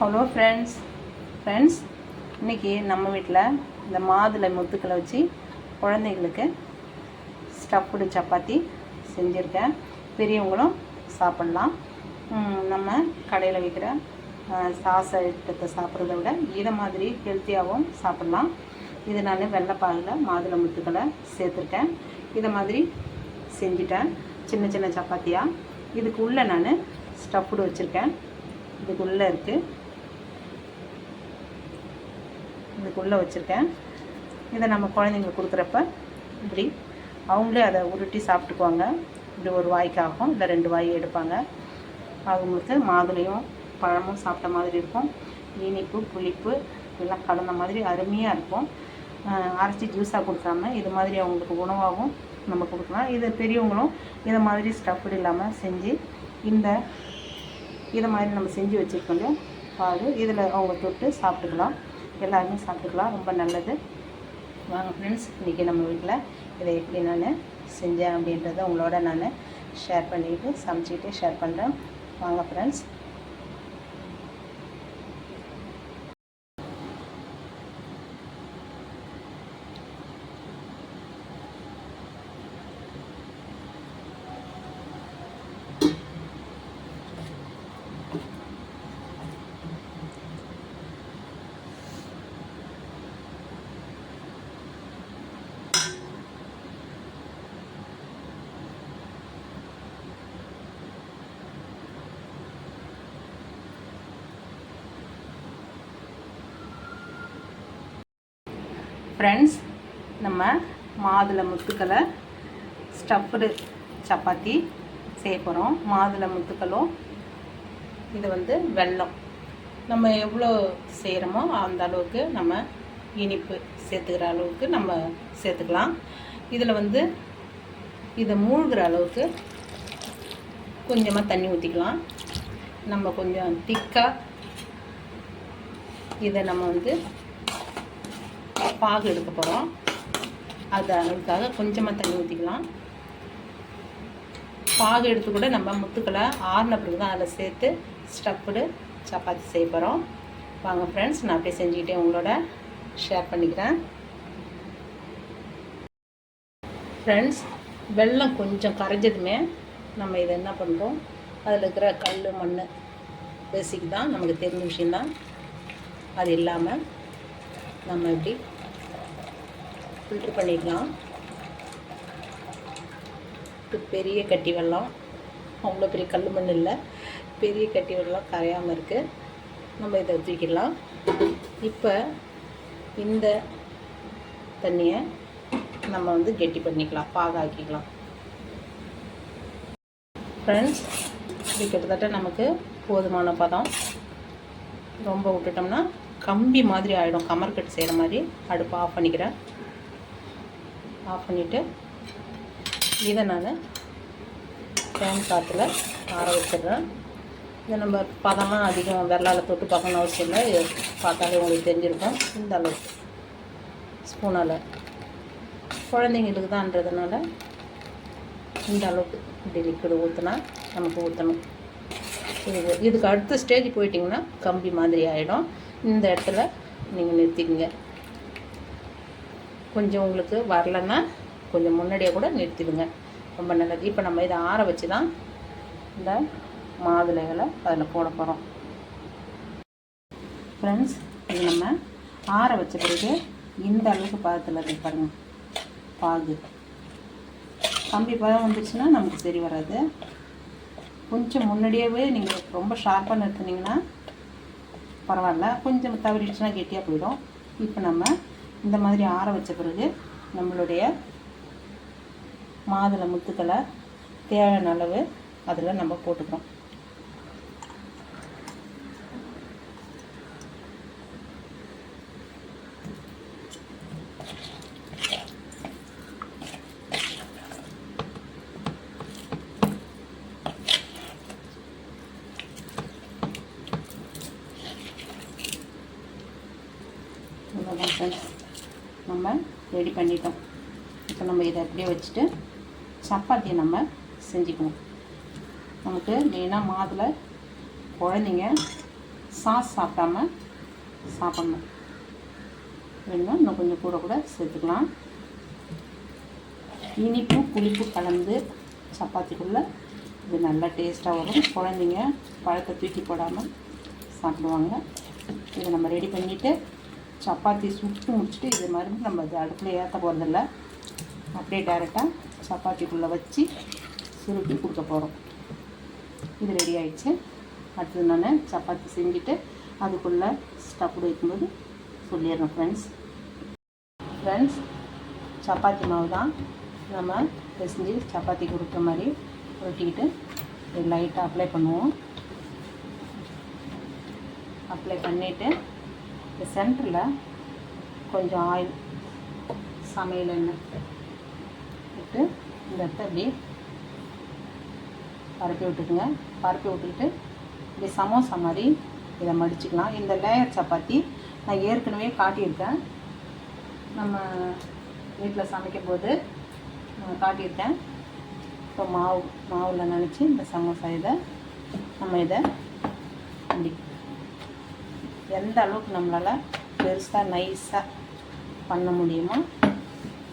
Hello friends friends இன்றைக்கி நம்ம வீட்டில் இந்த மாதுளை முத்துக்களை வச்சு குழந்தைங்களுக்கு ஸ்டஃப்டு சப்பாத்தி செஞ்சுருக்கேன். பெரியவங்களும் சாப்பிட்லாம். நம்ம கடையில் விற்கிற சாஸ் ஐட்டத்தை சாப்பிட்றத விட இதை மாதிரி ஹெல்த்தியாகவும் சாப்பிட்லாம். இது நான் வெள்ளைப்பாகில் மாதுளை முத்துக்களை சேர்த்துருக்கேன். இதை மாதிரி செஞ்சுட்டேன். சின்ன சின்ன சப்பாத்தியாக இதுக்கு உள்ளே நான் ஸ்டஃப்டு வச்சுருக்கேன். இதுக்குள்ளே இருக்குது இதுக்குள்ளே வச்சுருக்கேன். இதை நம்ம குழந்தைங்களுக்கு கொடுக்குறப்ப இப்படி அவங்களே அதை உருட்டி சாப்பிட்டுக்குவாங்க. இப்படி ஒரு வாய்க்கு ஆகும் இல்லை ரெண்டு வாய் எடுப்பாங்க. அவங்களுக்கு மாதுளையும் பழமும் சாப்பிட்ட மாதிரி இருக்கும். இனிப்பு புளிப்பு எல்லாம் கலந்த மாதிரி அருமையாக இருக்கும். அரைச்சி ஜூஸாக கொடுக்காம இது மாதிரி அவங்களுக்கு உணவாகவும் நம்ம கொடுக்கலாம். இது பெரியவங்களும் இதை மாதிரி ஸ்டஃப்டு இல்லாமல் செஞ்சு இந்த இதை மாதிரி நம்ம செஞ்சு வச்சுருக்கோம் பாடு பால் இதில் அவங்க தொட்டு சாப்பிட்டுக்கலாம். எல்லாருமே சாப்பிட்டுக்கலாம். ரொம்ப நல்லது. வாங்க ஃப்ரெண்ட்ஸ் இன்றைக்கி நம்ம வீட்டில் இதை எப்படி நான் செஞ்சேன் அப்படின்றத உங்களோட நான் ஷேர் பண்ணிக்கிட்டு சமைச்சிக்கிட்டே ஷேர் பண்ணுறேன் வாங்க ஃப்ரெண்ட்ஸ் ஃப்ரெண்ட்ஸ் நம்ம மாதுளை முத்துக்களை ஸ்டஃப்டு சப்பாத்தி செய்ய போகிறோம் மாதுளை முத்துக்களும் இது வந்து வெல்லம். நம்ம எவ்வளோ செய்கிறோமோ அந்த அளவுக்கு நம்ம இனிப்பு சேர்த்துக்கிற அளவுக்கு நம்ம சேர்த்துக்கலாம். இதில் வந்து இதை மூழ்கிற அளவுக்கு கொஞ்சமாக தண்ணி ஊற்றிக்கலாம். நம்ம கொஞ்சம் திக்காக இதை நம்ம வந்து பாகு எடுக்க போகிறோம் அது அதுக்காக கொஞ்சமாக தண்ணி ஊற்றிக்கலாம் பாகு எடுத்து கூட நம்ம முத்துக்களை ஆறின பிறகு தான் அதில் சேர்த்து ஸ்டப்புடு சப்பாத்தி செய்ய போகிறோம் வாங்க ஃப்ரெண்ட்ஸ் நான் அப்படியே செஞ்சுக்கிட்டே உங்களோட ஷேர் பண்ணிக்கிறேன். ஃப்ரெண்ட்ஸ் வெள்ளம் கொஞ்சம் கரைஞ்சதுமே நம்ம இதை என்ன பண்ணுறோம் அதில் இருக்கிற கல் மண் பேசிக் தான் நமக்கு தெரிஞ்ச விஷயந்தான் அது இல்லாமல் நம்ம இப்படி ஃபில்ட்ரு பண்ணிக்கலாம் இது பெரிய கட்டி வெள்ளம். அவ்வளோ பெரிய கல் மண் இல்லை. பெரிய கட்டி வெள்ளம் கரையாமல் இருக்குது நம்ம இதை தூக்கிடலாம். இப்போ இந்த தண்ணியை நம்ம வந்து கெட்டி பண்ணிக்கலாம் பாகாக்கிக்கலாம். ஃப்ரெண்ட்ஸ் இது கிட்டத்தட்ட நமக்கு போதுமான பதம். ரொம்ப விட்டுட்டோம்னா கம்பி மாதிரி ஆகிடும் கமர்கட் செய்கிற மாதிரி அடுப்பு ஆஃப் பண்ணிக்கிறேன். ஆஃப் பண்ணிவிட்டு இதை நான் ஃபேன் காற்றுல ஆற வச்சிடுறேன். இதை நம்ம பதமாக அதிகம் வெள்ளால் தொட்டு பார்க்கணும் அவசியம் இல்லை. இது பார்த்தாலே உங்களுக்கு தெரிஞ்சிருக்கும். இந்த அளவுக்கு ஸ்பூனால். குழந்தைங்களுக்கு தான்றதுனால இந்த அளவுக்கு இப்படி லிக்விடு ஊற்றினா நமக்கு ஊற்றணும் இது இதுக்கு அடுத்த ஸ்டேஜ் போயிட்டிங்கன்னா கம்பி மாதிரி ஆகிடும் இந்த இடத்துல நீங்கள் நிறுத்திக்கங்க. கொஞ்சம் உங்களுக்கு வரலன்னா கொஞ்சம் முன்னாடியே கூட நிறுத்திடுங்க. ரொம்ப நல்லது. இப்போ நம்ம இதை ஆற வச்சு தான் இந்த மாதுளைகளை அதில் போட போகிறோம் ஃப்ரெண்ட்ஸ் இது நம்ம ஆற வச்ச பிறகு இந்த அளவுக்கு பதத்தில் இருக்கு பாருங்கள் பாகு. கம்பி பதம் வந்துச்சுன்னா நமக்கு சரி வராது. கொஞ்சம் முன்னாடியே நீங்கள் ரொம்ப ஷார்ப்பாக நிறுத்துனீங்கன்னா பரவாயில்ல. கொஞ்சம் தவறிடுச்சுன்னா கெட்டியாக போயிடும். இப்போ நம்ம இந்த மாதிரி ஆற வச்ச பிறகு நம்மளுடைய மாதுளை முத்துக்களை தேவையான அளவு அதில் நம்ம போட்டுக்கிறோம் இவ்வளோதான் ஃப்ரெண்ட்ஸ் நம்ம ரெடி பண்ணிட்டோம். இப்போ நம்ம இதை அப்படியே வச்சுட்டு சப்பாத்தியை நம்ம செஞ்சுக்குவோம். நமக்கு மெயினாக மாதுளை குழந்தைங்க சாஸ் சாப்பிடாம சாப்பிட்ணும். வேணும் இன்னும் கொஞ்சம் கூட கூட சேர்த்துக்கலாம். இனிப்பு புளிப்பு கலந்து சப்பாத்திக்குள்ளே இது நல்லா டேஸ்ட்டாக வரும். குழந்தைங்க பழத்தை தூக்கி போடாமல் சாப்பிடுவாங்க. இதை நம்ம ரெடி பண்ணிவிட்டு சப்பாத்தி சுட்டு முடிச்சுட்டு இது மாதிரி நம்ம இது அடுப்பில் ஏற்ற போகிறதில்ல அப்படியே டேரெக்டாக சப்பாத்திக்குள்ளே வச்சு சுருட்டி கொடுக்க போகிறோம் இது ரெடி ஆயிடுச்சு. அடுத்தது நான் சப்பாத்தி செஞ்சுட்டு அதுக்குள்ளே ஸ்டப் வைக்கும்போது சொல்லிடுறேன் ஃப்ரெண்ட்ஸ் ஃப்ரெண்ட்ஸ் சப்பாத்தி மாவு தான் நம்ம பிசைஞ்சு சப்பாத்தி கொடுக்குற மாதிரி உருட்டிக்கிட்டு லைட்டாக அப்ளை பண்ணுவோம். அப்ளை பண்ணிவிட்டு இந்த சென்டரில் கொஞ்சம் ஆயில் சமையல் எண்ணெய் விட்டு இந்த இடத்த அப்படியே பரப்பி விட்டுக்குங்க. பரப்பி விட்டுக்கிட்டு இப்படி சமோசா மாதிரி இதை மடிச்சுக்கலாம். இந்த லேயர் சப்பாத்தி நான் ஏற்கனவே காட்டியிருக்கேன். நம்ம வீட்டில் சமைக்கும் போது நான் காட்டியிருக்கேன். இப்போ மாவு மாவில் நினச்சி இந்த சமோசா இதை நம்ம இதை இப்படி எந்த அளவுக்கு நம்மளால் பெருசாக நைஸாக பண்ண முடியுமோ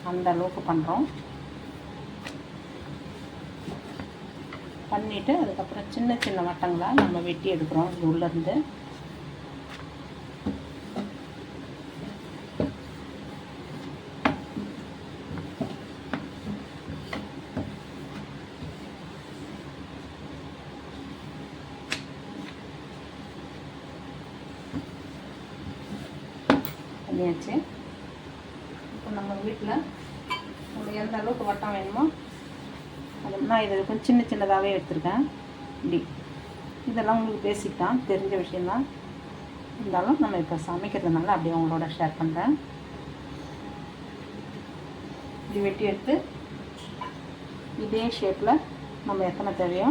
அந்த அளவுக்கு பண்ணுறோம் பண்ணிவிட்டு அதுக்கப்புறம் சின்ன சின்ன வட்டங்களாக நம்ம வெட்டி எடுக்கிறோம். இது உள்ளேருந்து பண்ணியாச்சு இப்போ நம்ம வீட்டில் உங்களுக்கு எந்த அளவுக்கு வட்டம் வேணுமோ அது நான் இது கொஞ்சம் சின்ன சின்னதாகவே எடுத்திருக்கேன். இப்படி. இதெல்லாம் உங்களுக்கு பேசிக் தான் தெரிஞ்ச விஷயந்தான் இருந்தாலும் நம்ம இப்போ சமைக்கிறதுனால அப்படியே உங்களோட ஷேர் பண்ணுறேன் இப்படி வெட்டி எடுத்து இதே ஷேப்பில் நம்ம எத்தனை தேவையோ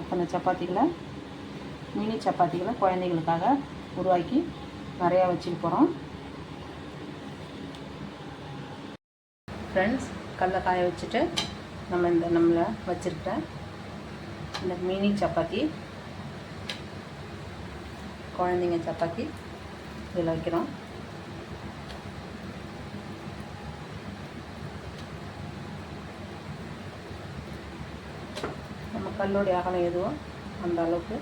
அத்தனை சப்பாத்திகளை மினி சப்பாத்திகளை குழந்தைங்களுக்காக உருவாக்கி நிறையா வச்சுக்க போகிறோம் ஃப்ரெண்ட்ஸ் கடல காய வச்சுட்டு நம்ம இந்த நம்மளை வச்சுருக்க இந்த மினி சப்பாத்தி குழந்தைங்க சப்பாத்தி இதில் வைக்கிறோம். நம்ம கல்லோடைய அகலம் எதுவோ அந்த அளவுக்கு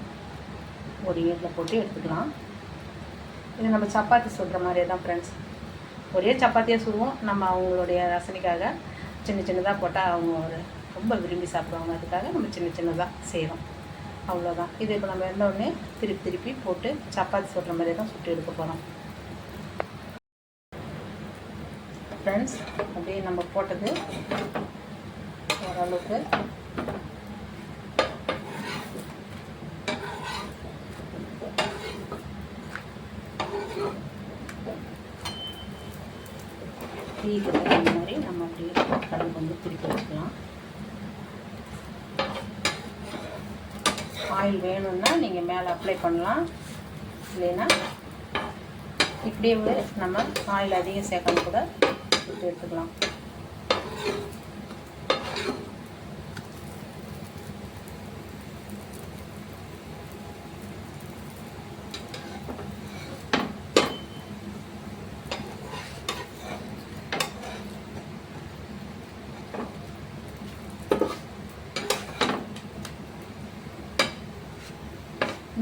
ஒரு ஏட்டில் போட்டு எடுத்துக்கலாம். இது நம்ம சப்பாத்தி சுடுற மாதிரியே தான் ஃப்ரெண்ட்ஸ் ஒரே சப்பாத்தியாக சுடுவோம். நம்ம அவங்களுடைய ரசனைக்காக சின்ன சின்னதாக போட்டால் அவங்க ஒரு ரொம்ப விரும்பி சாப்பிடுவாங்க. அதுக்காக நம்ம சின்ன சின்னதாக செய்கிறோம் அவ்வளோதான் இது இப்போ நம்ம எந்த திருப்பி திருப்பி போட்டு சப்பாத்தி சுடுற மாதிரியே தான் சுட்டு எடுக்க போகிறோம் ஃப்ரெண்ட்ஸ் அப்படியே நம்ம போட்டது ஓரளவுக்கு டீக்கு தகுந்த மாதிரி நம்ம அப்படியே கடல் வந்து திருப்பி வச்சுக்கலாம். ஆயில் வேணும்னா நீங்கள் மேலே அப்ளை பண்ணலாம். இல்லைன்னா இப்படியே நம்ம ஆயில் அதிகம் சேர்க்கணும் கூட எடுத்துக்கலாம்.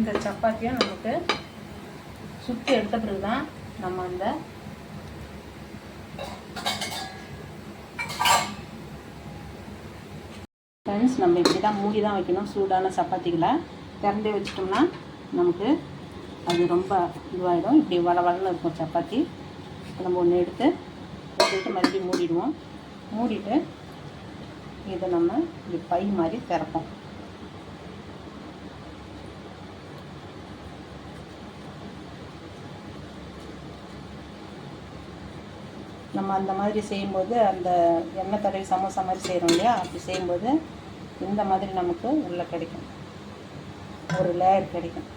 இந்த சப்பாத்தியும் நமக்கு சுற்றி எடுத்த பிறகு தான் நம்ம அந்த ஃப்ரெண்ட்ஸ் நம்ம இப்படி தான் மூடி தான் வைக்கணும் சூடான சப்பாத்திகளை திறந்தே வச்சிட்டோம்னா நமக்கு அது ரொம்ப இதுவாகிடும் இப்படி வள வளன்னு இருக்கும் சப்பாத்தி. நம்ம ஒன்று எடுத்து வச்சுட்டு மறுபடியும் மூடிடுவோம். மூடிட்டு இதை நம்ம இப்படி பை மாதிரி திறப்போம். நம்ம அந்த மாதிரி செய்யும்போது அந்த எண்ணெய் தடவி சமோசா மாதிரி செய்கிறோம் இல்லையா? அப்படி செய்யும்போது இந்த மாதிரி நமக்கு உள்ளே கிடைக்கும். ஒரு லேயர் கிடைக்கும்.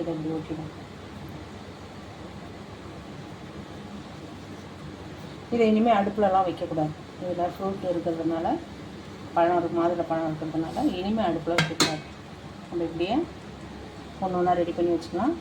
இதை இப்படி ஊற்றிடும் இதை இனிமேல் அடுப்புலலாம் வைக்கக்கூடாது. இதில் ஃப்ரூட் இருக்கிறதுனால பழம் இருக்கு மாதுளை பழம் இருக்கிறதுனால இனிமேல் அடுப்பில் வைக்கக்கூடாது. நம்ம இப்படியே ஒன்று ஒன்றா ரெடி பண்ணி வச்சுக்கலாம்.